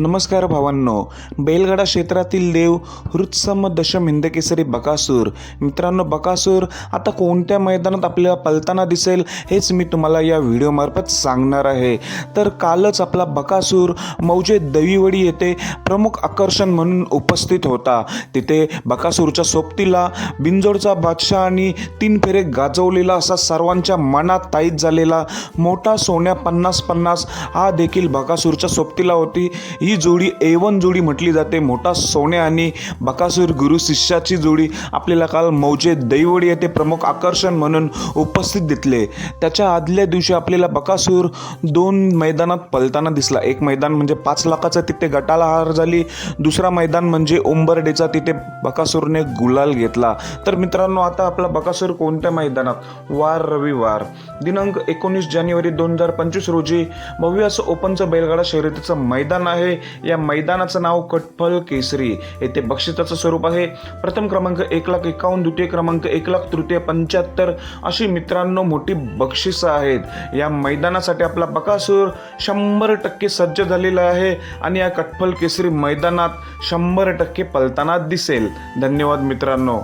नमस्कार भावांनो. बैलगाडा क्षेत्रातील देव हृत्सम दशम हिंदकेसरी बकासूर. मित्रांनो बकासूर आता कोणत्या मैदानात आपल्याला पलताना दिसेल हेच मी तुम्हाला या व्हिडिओमार्फत सांगणार आहे. तर कालच आपला बकासूर मौजे दवीवडी येथे प्रमुख आकर्षण म्हणून उपस्थित होता. तिथे बकासूरच्या सोबतीला बिंजोडचा बादशाह आणि तीन फेरे गाजवलेला असा सर्वांच्या मनात ताईत झालेला मोठा सोन्या पन्नास पन्नास हा देखील बकासूरच्या सोबतीला होती. ही जोडी ए वन जोडी म्हटली जाते. मोठा सोन्या आणि बकासूर गुरु शिष्याची जोडी आपल्याला काल मौजे दैवडी येथे प्रमुख आकर्षण म्हणून उपस्थित दिसले. त्याच्या आदल्या दिवशी आपल्याला बकासूर दोन मैदानात पलताना दिसला. एक मैदान म्हणजे पाच लाखाचा तिथे गटाला हार झाली. दुसरा मैदान म्हणजे उंबरडेचा तिथे बकासूरने गुलाल घेतला. तर मित्रांनो आता आपला बकासूर कोणत्या मैदानात? वार रविवार. दिनांक एकोणीस जानेवारी दोन हजार पंचवीस रोजी भव्य असं ओपनचं बैलगाडा शर्यतीचं मैदान आहे. या मैदानाचं नाव कटफल केसरी. येथे बक्षिसाचं स्वरूप आहे. प्रथम क्रमांक एक लाख एकावन्न द्वितीय क्रमांक एक लाख तृतीय पंच्याहत्तर अशी मित्रांनो मोठी बक्षिसं आहेत. या मैदानासाठी आपला बकासूर शंभर टक्के सज्ज झालेला आहे आणि या कटफल केसरी मैदानात शंभर टक्के पलताना दिसेल. धन्यवाद मित्रांनो.